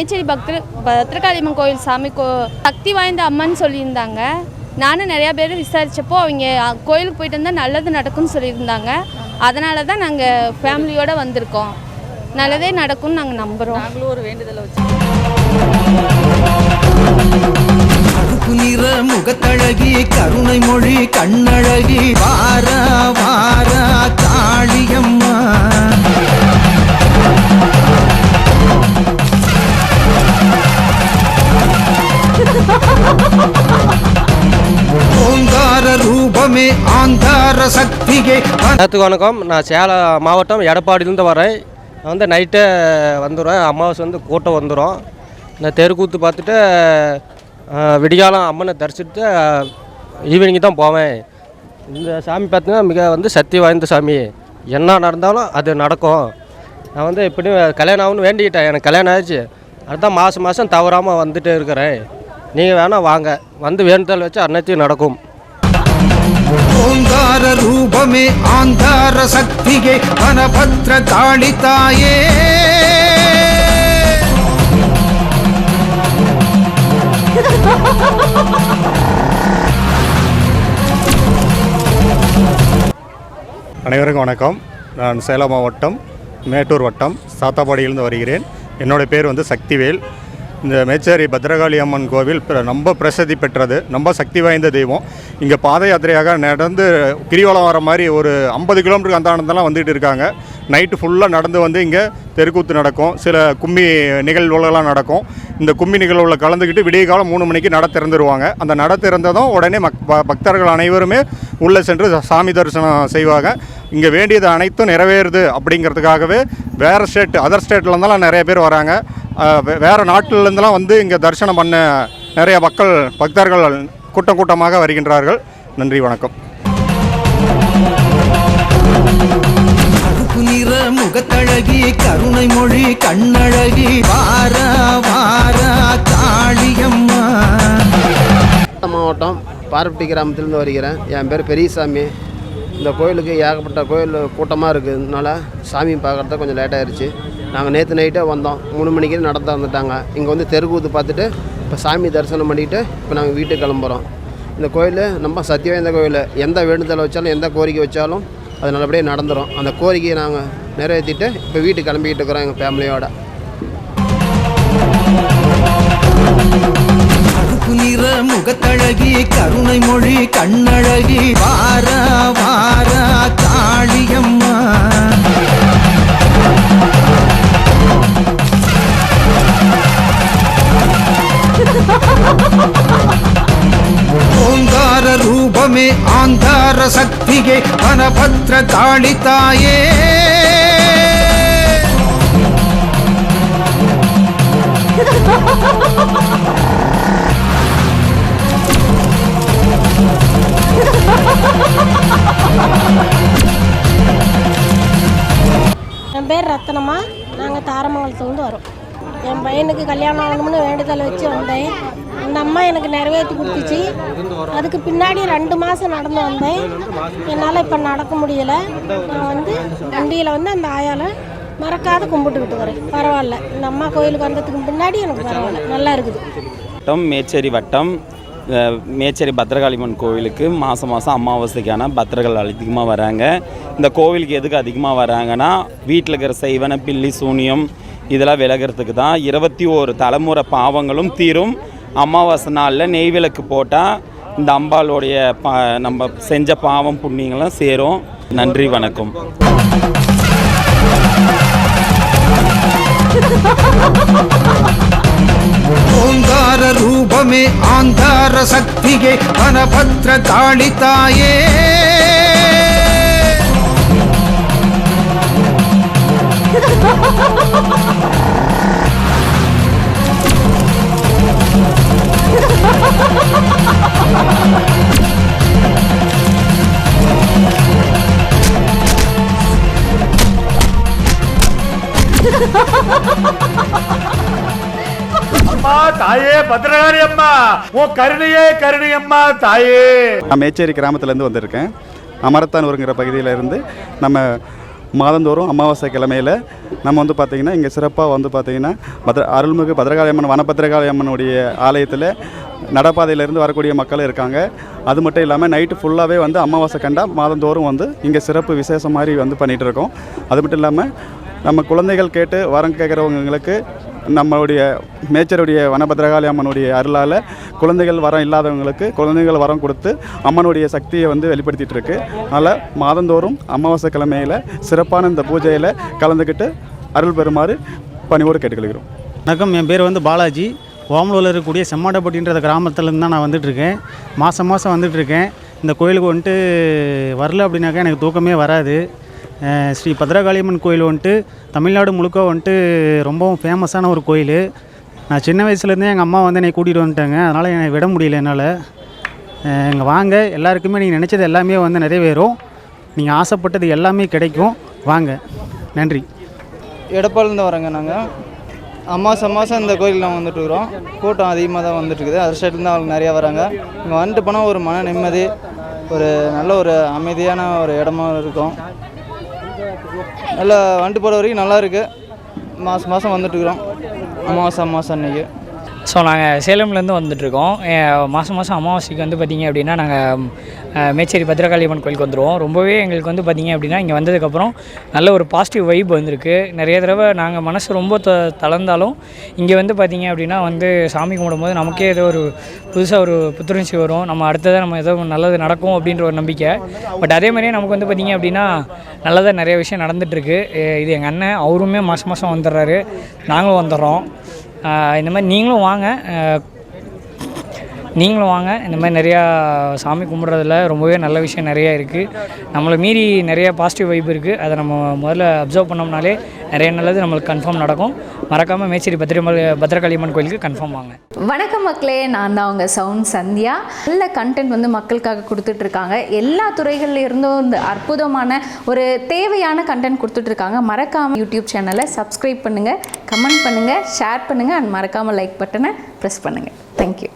மேச்சேரி பக்தர் பத்திரகாளியம்மன் கோயில் சாமி கோ சக்தி வாய்ந்த அம்மன் சொல்லியிருந்தாங்க. நானும் நிறையா பேர் விசாரித்தப்போ அவங்க கோயிலுக்கு போயிட்டு வந்தால் நல்லது நடக்கும்னு சொல்லியிருந்தாங்க. அதனால தான் நாங்கள் ஃபேமிலியோடு வந்திருக்கோம். நல்லதே நடக்கும்னு நாங்கள் நம்புகிறோம் நாங்களும் ஒரு வேண்டுதலை வச்சு நிற முகத்தழகி கருணை மொழி கண்ணழகி வாரா வாரா. எல்லாத்துக்கும் வணக்கம். நான் சேலம் மாவட்டம் எடப்பாடியிலேருந்து வரேன். நான் வந்து நைட்டே வந்துடுவேன் அமாவாசை வந்து கூட்டம் வந்துடும். நான் தெருக்கூத்து பார்த்துட்டு விடிகாலம் அம்மனை தரிசிட்டு ஈவினிங்கு தான் போவேன். இந்த சாமி பார்த்தீங்கன்னா மிக வந்து சக்தி வாய்ந்த சாமி. என்ன நடந்தாலும் அது நடக்கும். நான் வந்து இப்படி கல்யாணம் ஆகும்னு வேண்டிக்கிட்டேன். எனக்கு கல்யாணம் ஆயிடுச்சு. அதுதான் மாதம் மாதம் தவறாமல் வந்துட்டு இருக்கிறேன். நீங்கள் வேணால் வாங்க. வந்து வேண்டுதல் வச்சு அன்னத்தையும் நடக்கும். ஓங்கார ரூபமே ஆங்கார சக்தியே வனபத்ர காளி தாயே அனைவருக்கும் வணக்கம். நான் சேலம் மாவட்டம் மேட்டூர் வட்டம் சாத்தாபாடியிலிருந்து வருகிறேன். என்னோட பேர் வந்து சக்திவேல். இந்த மேச்சேரி பத்ரகாளி அம்மன் கோவில் ரொம்ப பிரசித்தி பெற்றது ரொம்ப சக்தி வாய்ந்த தெய்வம். இங்கே பாத யாத்திரையாக நடந்து கிரிவலம் வர மாதிரி ஒரு ஐம்பது கிலோமீட்டருக்கு அந்தாண்டெல்லாம் வந்துட்டு இருக்காங்க. நைட்டு ஃபுல்லாக நடந்து வந்து இங்கே தெருக்கூத்து நடக்கும். சில கும்மி நிகழ்வுகளெல்லாம் நடக்கும். இந்த கும்மி நிகழ்வுல கலந்துக்கிட்டு விடிய காலம் மூணு மணிக்கு நட திறந்துருவாங்க. அந்த நட திறந்ததும் உடனே மக் ப- பக்தர்கள் அனைவருமே உள்ளே சென்று சாமி தரிசனம் செய்வாங்க. இங்கே வேண்டியது அனைத்தும் நிறைவேறுது அப்படிங்கிறதுக்காகவே வேறு ஸ்டேட் அதர் ஸ்டேட்லேருந்தெல்லாம் நிறைய பேர் வராங்க. வேறு நாட்டிலேருந்துலாம் வந்து இங்கே தரிசனம் பண்ண நிறைய மக்கள் பக்தர்கள் கூட்டம் கூட்டமாக வருகின்றார்கள். நன்றி வணக்கம். முகத்தழகி கருணை மொழி கண்ணழகி வாரா வாரா காளியம்மா. மாவட்டம் பார்வட்டி கிராமத்திலேருந்து வருகிறேன். என் பேர் பெரியசாமி. இந்த கோயிலுக்கு ஏகப்பட்ட கோயில் கூட்டமாக இருக்கிறதுனால சாமி பார்க்குறத கொஞ்சம் லேட் நாங்கள் நேற்று நைட்டே வந்தோம். மூணு மணிக்கு நடந்து வந்துட்டாங்க. இங்கே வந்து தெருக்கூத்து பார்த்துட்டு இப்போ சாமி தரிசனம் பண்ணிவிட்டு இப்போ நாங்கள் வீட்டுக்கு கிளம்புறோம். இந்த கோயில் ரொம்ப சத்தியம் வாய்ந்த கோயில். எந்த வேண்டுதலை வச்சாலும் எந்த கோரிக்கை வச்சாலும் அது நல்லபடியாக நடந்துடும் அந்த கோரிக்கையை நாங்கள் நிறைவேற்றிட்டு இப்போ வீட்டுக்கு கிளம்பிக்கிட்டு இருக்கிறோம் எங்கள் ஃபேமிலியோட. நிற முகத்தழகி கருணை மொழி கண்ணழகி வாரா வாரா காளியம்மா. ஓங்கார ரூபமே ஆங்கார சக்தியே வனபத்ர காளி தாயே. என் பேர் ரத்னம்மா நாங்கள் தாரமங்கலத்துலேருந்து வரோம். என் பையனுக்கு கல்யாணம் ஆகணும்னு வேண்டுதல் வச்சு வந்தேன். அந்த அம்மா எனக்கு நிறைவேற்றி கொடுத்துச்சு. அதுக்கு பின்னாடி ரெண்டு மாதம் நடந்து வந்தேன். என்னால் இப்போ நடக்க முடியலை. நான் வந்து வண்டியில் வந்து அந்த ஆயால் மறக்காத கும்பிட்டுக்கிட்டு வரேன். பரவாயில்ல. இந்த அம்மா கோயிலுக்கு வந்ததுக்கு முன்னாடி எனக்கு பரவாயில்ல. நல்லா இருக்குது. வட்டம் மேச்சேரி வட்டம் மேச்சேரி பத்திரகாளியம்மன் கோவிலுக்கு மாதம் மாதம் அமாவாசைக்கான பத்திரர்கள் அதிகமாக வராங்க. இந்த கோவிலுக்கு எதுக்கு அதிகமாக வராங்கன்னா வீட்டில் இருக்கிற செய்வன பில்லி சூனியம் இதெல்லாம் விலகிறதுக்கு தான் இருபத்தி ஓரு தலைமுறை பாவங்களும் தீரும். அமாவாசை நாளில் நெய் விளக்கு போட்டால் இந்த அம்பாளுடைய பா நம்ம செஞ்ச பாவம் புண்ணியங்களும் சேரும். நன்றி வணக்கம். ஓங்கார ரூபமே ஆங்கார சக்தியே வனபத்ர காளி தாயே பத்ரகாரி அம்மா உன் கருணையே கருணை அம்மா தாயே. நான் மேச்சேரி கிராமத்துலேருந்து வந்திருக்கேன். அமரத்தானூருங்கிற பகுதியில் இருந்து நம்ம மாதந்தோறும் அமாவாசை கிழமையில் நம்ம வந்து பார்த்திங்கன்னா இங்கே சிறப்பாக வந்து பார்த்திங்கன்னா பத்ர அருள்மிகு பத்ரகாளி அம்மன் வனபத்ரகாளி அம்மனுடைய ஆலயத்தில் நடப்பாதையிலேருந்து வரக்கூடிய மக்கள் இருக்காங்க. அது மட்டும் இல்லாமல் நைட்டு ஃபுல்லாகவே வந்து அமாவாசை கண்டா மாதந்தோறும் வந்து இங்கே சிறப்பு விசேஷம் மாதிரி வந்து பண்ணிகிட்ருக்கோம் அது மட்டும் இல்லாமல் நம்ம குழந்தைகள் கேட்டு வரம் கேட்குறவங்களுக்கு நம்மளுடைய மேச்சருடைய வனபத்ரகாளி அம்மனுடைய அருளால் குழந்தைகள் வரம் இல்லாதவங்களுக்கு குழந்தைகள் வரம் கொடுத்து அம்மனுடைய சக்தியை வந்து வெளிப்படுத்திகிட்டு இருக்கு அதனால் மாதந்தோறும் அமாவாசை கிழமையில் சிறப்பான இந்த பூஜையில் கலந்துக்கிட்டு அருள் பெறுமாறு பணிவோடு கேட்டுக்கொள்கிறோம். வணக்கம். என் பேர் வந்து பாலாஜி. ஓமலூரில் இருக்கக்கூடிய செம்மாடப்பட்டின்ற கிராமத்துலேருந்து தான் நான் வந்துட்டுருக்கேன். மாதம் மாதம் வந்துட்டுருக்கேன். இந்த கோயிலுக்கு வந்துட்டு வரல அப்படின்னாக்கா எனக்கு தூக்கமே வராது. ஸ்ரீ பத்ரகாளியம்மன் கோயில் வந்துட்டு தமிழ்நாடு முழுக்க வந்துட்டு ரொம்பவும் ஃபேமஸான ஒரு கோயில். நான் சின்ன வயசுலேருந்தே எங்கள் அம்மா வந்து என்னை கூட்டிகிட்டு வந்துட்டாங்க. அதனால் என்னை விட முடியல என்னால். இங்கே வாங்க. எல்லாருக்குமே நீங்கள் நினச்சது எல்லாமே வந்து நிறைவேறும். நீங்கள் ஆசைப்பட்டது எல்லாமே கிடைக்கும். வாங்க. நன்றி. எடப்பாலேருந்து வரோங்க நாங்கள் அம்மாசம் மாதம் இந்த கோயிலில் நாங்கள் வந்துட்டுருக்குறோம் கூட்டம் அதிகமாக தான் வந்துட்டுருக்குது. அதர் சைட்லேருந்து அவங்க நிறையா வராங்க. இங்கே வந்துட்டு போனால் ஒரு மன நிம்மதி ஒரு நல்ல ஒரு அமைதியான ஒரு இடமா இருக்கும். நல்லா வந்துட்டு போகிற வரைக்கும் நல்லா இருக்குது மாதம் மாதம் வந்துட்டுருக்குறோம். அமாவாசை அமாவாசை அன்னைக்கு. ஸோ நாங்கள் சேலம்லேருந்து வந்துட்டுருக்கோம். மாதம் மாதம் அமாவாசைக்கு வந்து பார்த்திங்க அப்படின்னா நாங்கள் மேச்சேரி பத்ரகாளி அம்மன் கோயிலுக்கு வந்துடுவோம் ரொம்பவே எங்களுக்கு வந்து பார்த்திங்க அப்படின்னா இங்கே வந்ததுக்கப்புறம் நல்ல ஒரு பாசிட்டிவ் வைப் வந்திருக்கு. நிறைய தடவை நாங்கள் மனசு ரொம்ப த தளர்ந்தாலும் இங்கே வந்து பார்த்திங்க அப்படின்னா வந்து சாமி கும்பிடும்போது நமக்கே ஏதோ ஒரு புதுசாக ஒரு புத்துணர்ச்சி வரும். நம்ம அடுத்ததாக நம்ம ஏதோ நல்லது நடக்கும் அப்படின்ற ஒரு நம்பிக்கை. பட் அதே மாதிரியே நமக்கு வந்து பார்த்திங்க அப்படின்னா நல்லதாக நிறைய விஷயம் நடந்துகிட்ருக்கு இது எங்கள் அண்ணன் அவருமே மாதம் மாதம் வந்துடுறாரு. நாங்களும் வந்துடுறோம். இந்த மாதிரி நீங்களும் வாங்க. நீங்களும் வாங்க. இந்த மாதிரி நிறையா சாமி கும்பிட்றதுல ரொம்பவே நல்ல விஷயம் நிறையா இருக்குது நம்மளை மீறி நிறைய பாசிட்டிவ் வைப் இருக்குது அதை நம்ம முதல்ல அப்சர்வ் பண்ணோம்னாலே நிறைய நல்லது நம்மளுக்கு கன்ஃபார்ம் நடக்கும். மறக்காமல் மேச்சேரி பத்திரமல் பத்ரகாளியம்மன் கோயிலுக்கு கன்ஃபார்ம் வாங்க. வணக்கம் மக்களே நான் தான் உங்கள் சவுண்ட் சந்தியா. நல்ல கண்டென்ட் வந்து மக்களுக்காக கொடுத்துட்ருக்காங்க எல்லா துறைகளில் இருந்தும் இந்த அற்புதமான ஒரு தேவையான கண்டென்ட் கொடுத்துட்ருக்காங்க மறக்காமல் யூடியூப் சேனலை சப்ஸ்கிரைப் பண்ணுங்கள் கமெண்ட் பண்ணுங்கள் ஷேர் பண்ணுங்கள் அண்ட் மறக்காமல் லைக் பட்டனை ப்ரெஸ் பண்ணுங்கள் தேங்க்யூ